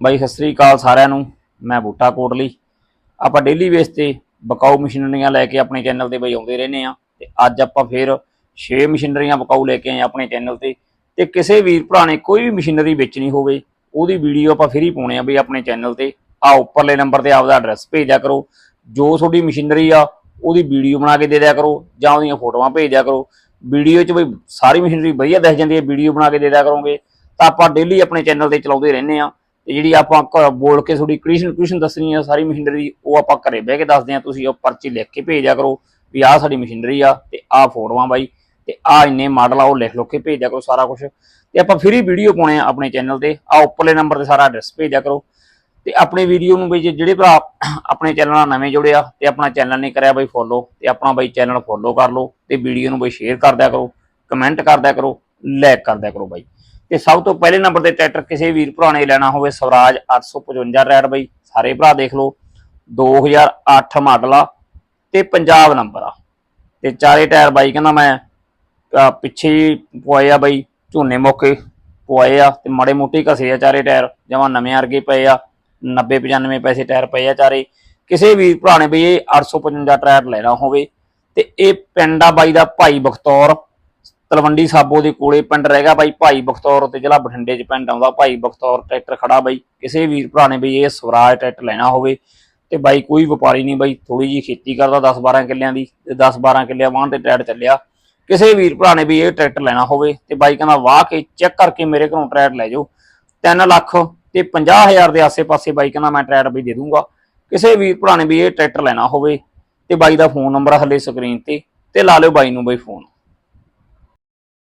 ਬਾਈ, ਸਤਿ ਸ੍ਰੀ ਅਕਾਲ ਸਾਰਿਆਂ ਨੂੰ। ਮੈਂ ਬੂਟਾ ਕੋਟਲੀ। ਆਪਾਂ ਡੇਲੀ ਬੇਸ ਤੇ ਬਕਾਊ ਮਸ਼ੀਨਰੀਆਂ ਲੈ ਕੇ ਆਪਣੇ ਚੈਨਲ ਤੇ ਬਈ ਆਉਂਦੇ ਰਹਿੰਦੇ ਆ ਤੇ ਅੱਜ ਆਪਾਂ ਫੇਰ 6 ਮਸ਼ੀਨਰੀਆਂ ਬਕਾਊ ਲੈ ਕੇ ਆਏ ਆਪਣੇ ਚੈਨਲ ਤੇ। ਤੇ ਕਿਸੇ ਵੀਰ ਭਰਾ ਨੇ ਕੋਈ ਵੀ ਮਸ਼ੀਨਰੀ ਵੇਚਣੀ ਹੋਵੇ, ਉਹਦੀ ਵੀਡੀਓ ਆਪਾਂ ਫ੍ਰੀ ਪਾਉਣੇ ਆ ਬਈ ਆਪਣੇ ਚੈਨਲ ਤੇ। ਆ ਉੱਪਰਲੇ ਨੰਬਰ ਤੇ ਆਪਦਾ ਐਡਰੈਸ ਭੇਜਿਆ ਕਰੋ। ਜੋ ਤੁਹਾਡੀ ਮਸ਼ੀਨਰੀ ਆ, ਉਹਦੀ ਵੀਡੀਓ ਬਣਾ ਕੇ ਦੇ ਦਿਆ ਕਰੋ ਜਾਂ ਉਹਦੀਆਂ ਫੋਟੋਆਂ ਭੇਜ ਦਿਆ ਕਰੋ। ਵੀਡੀਓ 'ਚ ਬਈ ਸਾਰੀ ਮਸ਼ੀਨਰੀ ਵਧੀਆ ਦਿਖ ਜਾਂਦੀ ਹੈ ਵੀਡੀਓ ਬਣਾ ਕੇ ਦੇ ਦਿਆ ਕਰੋਗੇ। ਤਾਂ ਆਪਾਂ ਡੇਲੀ ਆਪਣੇ ਚੈਨਲ ਤੇ ਚਲਾਉਂਦੇ ਰਹਿੰਦੇ ਆ ਤੇ ਜਿਹੜੀ ਆਪਾਂ ਘ- ਬੋਲ ਕੇ ਤੁਹਾਡੀ ਕ੍ਰਿਸ਼ਨ ਕੰਡੀਸ਼ਨ ਦੱਸਣੀ ਆ ਸਾਰੀ ਮਸ਼ੀਨਰੀ ਉਹ ਆਪਾਂ ਘਰੇ ਬਹਿ ਕੇ ਦੱਸਦੇ ਆ, ਤੁਸੀਂ ਉਹ ਪਰਚੀ ਲਿਖ ਕੇ ਭੇਜਿਆ ਕਰੋ ਵੀ ਆਹ ਸਾਡੀ ਮਸ਼ੀਨਰੀ ਆ ਤੇ ਆਹ ਫੋਟੋਆਂ ਬਾਈ ਤੇ ਆਹ ਇੰਨੇ ਮਾਡਲ ਆ, ਉਹ ਲਿਖ ਲੋ ਕੇ ਭੇਜਿਆ ਕਰੋ ਸਾਰਾ ਕੁਝ ਤੇ ਆਪਾਂ ਫ੍ਰੀ ਵੀਡੀਓ ਪਾਉਣੇ ਆ ਆਪਣੇ ਚੈਨਲ ਤੇ। ਆ ਉੱਪਰਲੇ ਨੰਬਰ ਤੇ ਸਾਰਾ ਐਡਰੈਸ ਭੇਜਿਆ ਕਰੋ। ਤੇ ਆਪਣੇ ਵੀਡੀਓ ਨੂੰ ਬਈ ਜੇ ਜਿਹੜੇ ਭਰਾ ਆਪਣੇ ਚੈਨਲ ਨਾਲ ਨਵੇਂ ਜੁੜਿਆ ਤੇ ਆਪਣਾ ਚੈਨਲ ਨਹੀਂ ਕਰਿਆ ਬਈ ਫੋਲੋ ਤੇ ਆਪਣਾ ਬਈ ਚੈਨਲ ਫੋਲੋ ਕਰ ਲਓ ਤੇ ਵੀਡੀਓ ਨੂੰ ਬਈ ਸ਼ੇਅਰ ਕਰ ਦਿਆ ਕਰੋ ਕਮੈਂਟ ਕਰ ਦਿਆ ਕਰੋ ਲਾਈਕ ਕਰ ਦਿਆ ਕਰੋ ਬਾਈ। ਤੇ ਸਭ ਤੋਂ ਪਹਿਲੇ ਨੰਬਰ ਤੇ ਟਰੈਕਟਰ ਕਿਸੇ ਵੀਰ ਭਰਾ ਨੇ ਲੈਣਾ ਹੋਵੇ ਸਵਰਾਜ 855 ਰੈਡ ਬਈ, ਸਾਰੇ ਭਰਾ ਦੇਖ ਲਓ। 2008 ਮਾਡਲ ਆ ਤੇ ਪੰਜਾਬ ਨੰਬਰ ਆ। ਤੇ ਚਾਰੇ ਟਾਇਰ ਬਾਈ ਕਹਿੰਦਾ ਮੈਂ ਪਿੱਛੇ ਹੀ ਪਵਾਏ ਆ ਬਾਈ, ਝੋਨੇ ਮੌਕੇ ਪੁਆਏ ਆ ਤੇ ਮਾੜੇ ਮੋਟੇ ਘਸੇ ਆ ਚਾਰੇ ਟਾਇਰ, ਜਮਾ ਨਵੇਂ ਵਰਗੇ ਪਏ ਆ 90 95 ਪੈਸੇ ਟਾਇਰ ਪਏ ਆ ਚਾਰੇ। ਕਿਸੇ ਵੀ ਭਰਾ ਨੇ ਬਈ ਇਹ 855 ਟਾਇਰ ਲੈਣਾ ਹੋਵੇ ਤੇ ਇਹ ਪਿੰਡ ਆ ਬਾਈ ਦਾ ਭਾਈ ਬਖਤੌਰ। ਤਲਵੰਡੀ ਸਾਬੋ ਦੇ ਕੋਲੇ ਪਿੰਡ ਰਹੇਗਾ ਬਾਈ, ਭਾਈ ਬਖਤੌਰ ਤੇ ਜ਼ਿਲ੍ਹਾ ਬਠਿੰਡੇ 'ਚ ਪਿੰਡ ਆਉਂਦਾ। ਭਾਈ ਬਖਤੌਰ ਟਰੈਕਟਰ ਖੜਾ ਬਾਈ। ਕਿਸੇ ਵੀਰ ਭਰਾ ਨੇ ਬਈ ਇਹ ਸਵਰਾਜ ਟਰੈਕਟਰ ਲੈਣਾ ਹੋਵੇ ਤੇ ਬਾਈ ਕੋਈ ਵਪਾਰੀ ਨਹੀਂ ਬਾਈ ਥੋੜੀ ਜੀ ਖੇਤੀ ਕਰਦਾ 10 12 ਕਿੱਲਿਆਂ ਦੀ ਤੇ 10 12 ਕਿੱਲਿਆਂ ਵਾਹਣ ਤੇ ਟਰੈਕਟਰ ਚੱਲਿਆ। ਕਿਸੇ ਵੀਰ ਭਰਾ ਨੇ ਵੀ ਇਹ ਟਰੈਕਟਰ ਲੈਣਾ ਹੋਵੇ ਤੇ ਬਾਈ ਕਹਿੰਦਾ, ਵਾਹ ਕੇ ਚੈੱਕ ਕਰਕੇ ਮੇਰੇ ਘਰੋਂ ਟਰੈਕਟਰ ਲੈ ਜਾਓ। 3 ਲੱਖ ਤੇ 50000 ਦੇ ਆਸੇ-ਪਾਸੇ ਬਾਈ ਕਹਿੰਦਾ, ਮੈਂ ਟਰੈਕਟਰ ਵੀ ਦੇ ਦੂੰਗਾ। ਕਿਸੇ ਵੀਰ ਭਰਾ ਨੇ ਵੀ ਇਹ ਟਰੈਕਟਰ ਲੈਣਾ ਹੋਵੇ ਤੇ ਬਾਈ ਦਾ ਫੋਨ ਨੰਬਰ ਹਲੇ ਸਕਰੀਨ ਤੇ ਤੇ ਲਾ ਲਿਓ ਬਾਈ ਨੂੰ ਬਾਈ ਫੋਨ।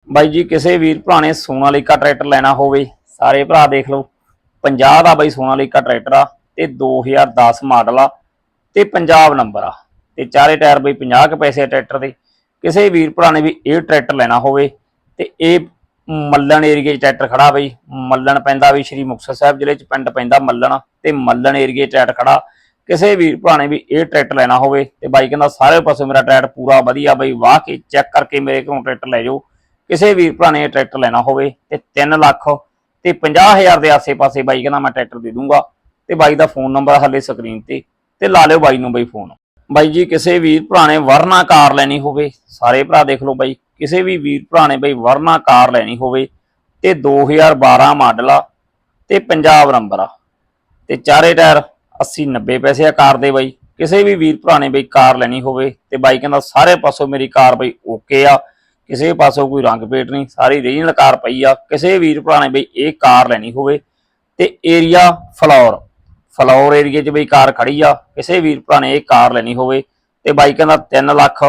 ਬਾਈ ਜੀ, ਕਿਸੇ ਵੀਰ ਭਰਾ ਨੇ ਸੋਨਾ ਸੋਨਾਲੀਕਾ ਟਰੈਕਟਰ ਲੈਣਾ ਹੋਵੇ, ਸਾਰੇ ਭਰਾ ਦੇਖ ਲਓ। 50 ਦਾ ਬਾਈ ਸੋਨਾ ਸੋਨਾਲੀਕਾ ਟਰੈਕਟਰ ਆ, ਤੇ 2010 ਮਾਡਲ ਆ, ਤੇ ਪੰਜਾਬ ਨੰਬਰ ਆ। ਤੇ ਚਾਰੇ ਟਾਇਰ ਬਈ 50 ਕੁ ਪੈਸੇ ਆ ਟਰੈਕਟਰ ਦੇ। ਕਿਸੇ ਵੀਰ ਭਰਾ ਨੇ ਵੀ ਇਹ ਟਰੈਕਟਰ ਲੈਣਾ ਹੋਵੇ, ਤੇ ਇਹ ਮੱਲਣ ਏਰੀਏ 'ਚ ਟਰੈਕਟਰ ਖੜਾ ਬਈ। ਮੱਲਣ ਪੈਂਦਾ ਵੀ ਸ਼੍ਰੀ ਮੁਕਤਸਰ ਸਾਹਿਬ ਜ਼ਿਲ੍ਹੇ 'ਚ, ਪਿੰਡ ਪੈਂਦਾ ਮੱਲਣ, ਤੇ ਮੱਲਣ ਏਰੀਏ 'ਚ ਟਰੈਕਟਰ ਖੜਾ। ਕਿਸੇ ਵੀਰ ਭਰਾ ਨੇ ਵੀ ਇਹ ਟਰੈਕਟਰ ਲੈਣਾ ਹੋਵੇ, ਤੇ ਬਾਈ ਕਹਿੰਦਾ ਸਾਰੇ ਪਾਸੇ ਮੇਰਾ ਟਰੈਕਟਰ ਪੂਰਾ ਵਧੀਆ ਬਈ, ਵਾਹ ਕੇ ਚੈੱਕ ਕਰਕੇ ਮੇਰੇ ਕੋਲੋਂ ਟਰੈਕਟਰ ਲੈ ਜਾਓ। ਕਿਸੇ ਵੀਰ ਭਰਾ ਨੇ ਟਰੈਕਟਰ ਲੈਣਾ ਹੋਵੇ ਤੇ 3 ਲੱਖ ਤੇ 50000 ਦੇ ਆਸੇ-ਪਾਸੇ ਬਾਈ ਕਹਿੰਦਾ ਮੈਂ ਟਰੈਕਟਰ ਦੇ ਦੂੰਗਾ ਤੇ ਬਾਈ ਦਾ ਫੋਨ ਨੰਬਰ ਹੱਲੇ ਸਕਰੀਨ ਤੇ ਤੇ ਲਾ ਲਿਓ ਬਾਈ ਨੂੰ ਬਾਈ ਫੋਨ। ਬਾਈ ਜੀ, ਕਿਸੇ ਵੀਰ ਭਰਾ ਨੇ ਵਰਨਾ ਕਾਰ ਲੈਣੀ ਹੋਵੇ, ਸਾਰੇ ਭਰਾ ਦੇਖ ਲਓ ਬਾਈ, ਕਿਸੇ ਵੀ ਵੀਰ ਭਰਾ ਨੇ ਬਾਈ ਵਰਨਾ ਕਾਰ ਲੈਣੀ ਹੋਵੇ ਤੇ 2012 ਮਾਡਲ ਆ ਤੇ ਪੰਜਾਬ ਨੰਬਰ ਆ ਤੇ ਚਾਰੇ ਟਾਇਰ 80 90 ਪੈਸੇ ਆ ਕਾਰ ਦੇ ਬਾਈ। ਕਿਸੇ ਵੀ ਵੀਰ ਭਰਾ ਨੇ ਬਈ ਕਾਰ ਲੈਣੀ ਹੋਵੇ ਤੇ ਬਾਈ ਕਹਿੰਦਾ ਸਾਰੇ ਪਾਸੋਂ ਮੇਰੀ ਕਾਰ ਬਈ ਓਕੇ ਆ। ਕਿਸੇ ਪਾਸੋਂ ਕੋਈ ਰੰਗ ਪੇਟ ਨਹੀਂ, ਸਾਰੀ ਰੀਜਨਲ ਕਾਰ ਪਈ ਆ। ਕਿਸੇ ਵੀਰ ਭਰਾ ਨੇ ਬਈ ਇਹ ਕਾਰ ਲੈਣੀ ਹੋਵੇ ਤੇ ਏਰੀਆ ਫਲੌਰ ਫਲੌਰ ਏਰੀਏ 'ਚ ਬਈ ਕਾਰ ਖੜੀ ਆ। ਕਿਸੇ ਵੀਰ ਭਰਾ ਨੇ ਇਹ ਕਾਰ ਲੈਣੀ ਹੋਵੇ ਤੇ ਬਾਈ ਕਹਿੰਦਾ 3 ਲੱਖ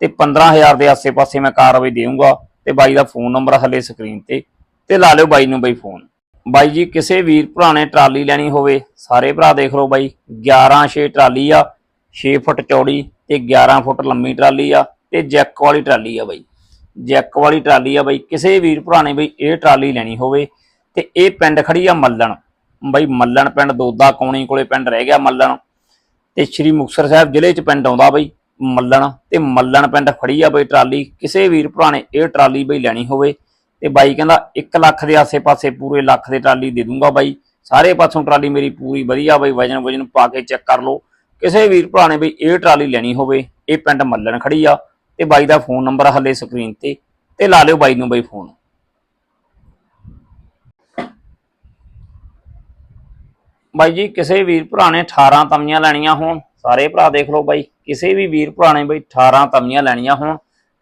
ਤੇ 15000 ਦੇ ਆਸੇ-ਪਾਸੇ ਮੈਂ ਕਾਰ ਬਈ ਦੇਵਾਂਗਾ ਤੇ ਬਾਈ ਦਾ ਫੋਨ ਨੰਬਰ ਹਲੇ ਸਕਰੀਨ ਤੇ ਤੇ ਲਾ ਲਿਓ ਬਾਈ ਨੂੰ ਬਈ ਫੋਨ। ਬਾਈ ਜੀ, ਕਿਸੇ ਵੀਰ ਭਰਾ ਨੇ ਟਰਾਲੀ ਲੈਣੀ ਹੋਵੇ, ਸਾਰੇ ਭਰਾ ਦੇਖ ਲਓ ਬਾਈ 11 6 ਟਰਾਲੀ ਆ 6 ਫੁੱਟ ਚੌੜੀ ਤੇ 11 ਫੁੱਟ ਲੰਮੀ ਟਰਾਲੀ ਆ ਤੇ ਜੈਕ ਵਾਲੀ ਟਰਾਲੀ ਆ ਬਾਈ। ਜੈਕ ਵਾਲੀ ਟਰਾਲੀ ਆ ਬਈ, ਕਿਸੇ ਵੀਰ ਭਰਾ ਨੇ ਬਈ ਇਹ ਟਰਾਲੀ ਲੈਣੀ ਹੋਵੇ ਤੇ ਇਹ ਪਿੰਡ ਖੜੀ ਆ ਮੱਲਣ। ਬਾਈ ਮੱਲਣ ਪਿੰਡ, ਦੋਦਾ ਕੌਣੀ ਕੋਲੇ ਪਿੰਡ ਰਹਿ ਗਿਆ ਮੱਲਣ। ਤੇ ਸ਼੍ਰੀ ਮੁਕਤਸਰ ਸਾਹਿਬ ਜ਼ਿਲ੍ਹੇ 'ਚ ਪਿੰਡ ਆਉਂਦਾ ਬਈ ਮੱਲਣ। ਤੇ ਮੱਲਣ ਪਿੰਡ ਖੜੀ ਆ ਬਈ ਟਰਾਲੀ, ਕਿਸੇ ਵੀਰ ਭਰਾ ਨੇ ਇਹ ਟਰਾਲੀ ਬਈ ਲੈਣੀ ਹੋਵੇ ਤੇ ਬਾਈ ਕਹਿੰਦਾ 1 ਲੱਖ ਦੇ ਆਸੇ-ਪਾਸੇ ਪੂਰੇ ਲੱਖ ਦੇ ਟਰਾਲੀ ਦੇ ਦੂੰਗਾ ਬਾਈ। ਸਾਰੇ ਪਾਸੋਂ ਟਰਾਲੀ ਮੇਰੀ ਪੂਰੀ ਵਧੀਆ ਬਈ ਵਜਨ ਵਜਨ ਪਾ ਕੇ ਚੈੱਕ ਕਰ ਲਓ। ਕਿਸੇ ਵੀਰ ਭਰਾ ਨੇ ਬਈ ਇਹ ਟਰਾਲੀ ਲੈਣੀ ਹੋਵੇ, ਇਹ ਪਿੰਡ ਮੱਲਣ ਖੜੀ ਆ। ਤੇ ਬਾਈ ਦਾ ਫੋਨ ਨੰਬਰ ਹੱਲੇ ਸਕਰੀਨ ਤੇ ਤੇ ਲਾ ਲਿਓ ਬਾਈ ਨੂੰ ਬਾਈ ਫੋਨ। ਬਾਈ ਜੀ, ਕਿਸੇ ਵੀਰ ਭਰਾ ਨੇ 18 ਤਵੀਆਂ ਲੈਣੀਆਂ ਹੋਣ, ਸਾਰੇ ਭਰਾ ਦੇਖ ਲਓ ਬਾਈ, ਕਿਸੇ ਵੀ ਵੀਰ ਭਰਾ ਨੇ ਬਾਈ 18 ਤਵੀਆਂ ਲੈਣੀਆਂ ਹੋਣ,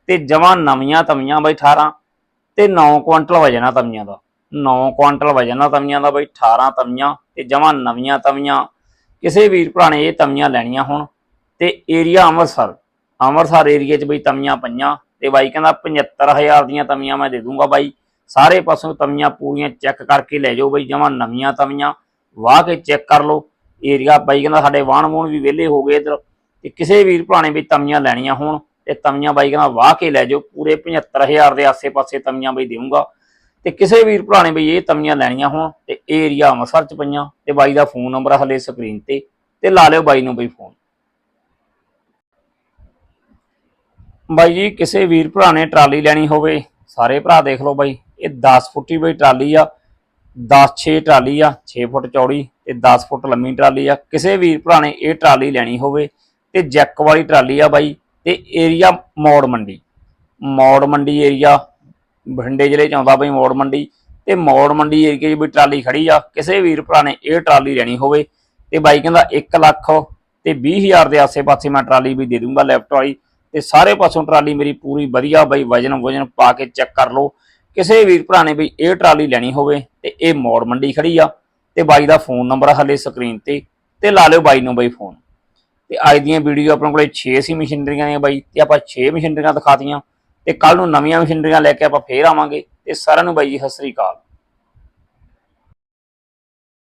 ਤੇ ਜਮਾਂ ਨਵੀਆਂ ਤਵੀਆਂ ਬਾਈ 18 ਤੇ 9 ਕੁਇੰਟਲ ਵਜਨ ਆ ਤਵੀਆਂ ਦਾ। 9 ਕੁਇੰਟਲ ਵਜਨ ਆ ਤਵੀਆਂ ਦਾ ਬਾਈ 18 ਤਵੀਆਂ, ਤੇ ਜਮਾਂ ਨਵੀਆਂ ਤਵੀਆਂ। ਕਿਸੇ ਵੀਰ ਭਰਾ ਨੇ ਇਹ ਤਵੀਆਂ ਲੈਣੀਆਂ ਹੋਣ, ਤੇ ਏਰੀਆ ਅੰਮ੍ਰਿਤਸਰ ਅੰਮ੍ਰਿਤਸਰ ਏਰੀਏ 'ਚ ਬਈ ਤਮੀਆਂ ਪਈਆਂ ਤੇ ਬਾਈ ਕਹਿੰਦਾ 75000 ਦੀਆਂ ਤਮੀਆਂ ਮੈਂ ਦੇ ਦੂੰਗਾ ਬਾਈ। ਸਾਰੇ ਪਾਸੋਂ ਤਮੀਆਂ ਪੂਰੀਆਂ ਚੈੱਕ ਕਰਕੇ ਲੈ ਜਾਓ ਬਈ, ਜਮਾ ਨਵੀਆਂ ਤਮੀਆਂ ਵਾਹ ਕੇ ਚੈੱਕ ਕਰ ਲਓ। ਏਰੀਆ ਬਾਈ ਕਹਿੰਦਾ ਸਾਡੇ ਵਾਹਣ ਵੂਣ ਵੀ ਵਿਹਲੇ ਹੋ ਗਏ ਇਧਰ। ਤੇ ਕਿਸੇ ਵੀਰ ਭਰਾ ਨੇ ਵੀ ਤਮੀਆਂ ਲੈਣੀਆਂ ਹੋਣ ਤੇ ਤਮੀਆਂ ਬਾਈ ਕਹਿੰਦਾ ਵਾਹ ਕੇ ਲੈ ਜਾਓ, ਪੂਰੇ 75000 ਦੇ ਆਸੇ-ਪਾਸੇ ਤਮੀਆਂ ਬਈ ਦੇਊਂਗਾ। ਤੇ ਕਿਸੇ ਵੀਰ ਭਰਾ ਨੇ ਬਈ ਇਹ ਤਮੀਆਂ ਲੈਣੀਆਂ ਹੋਣ ਤੇ ਇਹ ਏਰੀਆ ਅੰਮ੍ਰਿਤਸਰ ਚ ਪਈਆਂ ਤੇ ਬਾਈ ਦਾ ਫੋਨ ਨੰਬਰ ਹਲੇ ਸਕਰੀਨ ਤੇ ਤੇ ਲਾ ਲਿਓ ਬਾਈ ਨੂੰ ਬਈ ਫੋਨ ਬਾਈ ਜੀ, ਕਿਸੇ ਵੀਰ ਭਰਾ ਨੇ ਟਰਾਲੀ ਲੈਣੀ ਹੋਵੇ, ਸਾਰੇ ਭਰਾ ਦੇਖ ਲਓ ਬਾਈ। ਇਹ 10 ਫੁੱਟੀ ਬਈ ਟਰਾਲੀ ਆ 10-6 ਟਰਾਲੀ ਆ 6 ਫੁੱਟ ਚੌੜੀ ਤੇ 10 ਫੁੱਟ ਲੰਮੀ ਟਰਾਲੀ ਆ। ਕਿਸੇ ਵੀਰ ਭਰਾ ਨੇ ਇਹ ਟਰਾਲੀ ਲੈਣੀ ਹੋਵੇ ਤੇ ਜੈਕ ਵਾਲੀ ਟਰਾਲੀ ਆ ਬਾਈ ਤੇ ਏਰੀਆ ਮੌੜ ਮੰਡੀ। ਮੌੜ ਮੰਡੀ ਏਰੀਆ ਬਠਿੰਡੇ ਜ਼ਿਲ੍ਹੇ ਚ ਆਉਂਦਾ ਬਈ ਮੌੜ ਮੰਡੀ ਤੇ ਮੌੜ ਮੰਡੀ ਏਰੀਏ 'ਚ ਵੀ ਟਰਾਲੀ ਖੜੀ ਆ। ਕਿਸੇ ਵੀਰ ਭਰਾ ਨੇ ਇਹ ਟਰਾਲੀ ਲੈਣੀ ਹੋਵੇ ਤੇ ਬਾਈ ਕਹਿੰਦਾ 1 ਲੱਖ ਤੇ 20000 ਦੇ ਆਸੇ-ਪਾਸੇ ਮੈਂ ਟਰਾਲੀ ਵੀ ਦੇ ਦੂੰਗਾ ਲੈਫਟ ਵਾਲੀ। ਤੇ ਸਾਰੇ ਪਾਸੋਂ ਟਰਾਲੀ ਮੇਰੀ ਪੂਰੀ ਵਧੀਆ ਬਾਈ ਵਜਨ ਵਜਨ ਪਾ ਕੇ ਚੈੱਕ ਕਰ ਲਓ। ਕਿਸੇ ਵੀਰ ਭਰਾ ਨੇ ਬਈ ਇਹ ਟਰਾਲੀ ਲੈਣੀ ਹੋਵੇ ਤੇ ਇਹ ਮੋੜ ਮੰਡੀ ਖੜੀ ਆ ਤੇ ਬਾਈ ਦਾ ਫੋਨ ਨੰਬਰ ਹਲੇ ਸਕਰੀਨ ਤੇ ਤੇ ਲਾ ਲਿਓ ਬਾਈ ਨੂੰ ਬਾਈ ਫੋਨ। ਤੇ ਅੱਜ ਦੀਆਂ ਵੀਡੀਓ ਆਪਣੇ ਕੋਲੇ 6 ਸੀ ਮਸ਼ੀਨਰੀਆਂ ਦੀਆਂ ਬਾਈ ਤੇ ਆਪਾਂ 6 ਮਸ਼ੀਨਰੀਆਂ ਦਿਖਾਤੀਆਂ ਤੇ ਕੱਲ ਨੂੰ ਨਵੀਆਂ ਮਸ਼ੀਨਰੀਆਂ ਲੈ ਕੇ ਆਪਾਂ ਫੇਰ ਆਵਾਂਗੇ। ਤੇ ਸਾਰਿਆਂ ਨੂੰ ਬਾਈ ਜੀ, ਸਤਿ ਸ੍ਰੀ ਅਕਾਲ।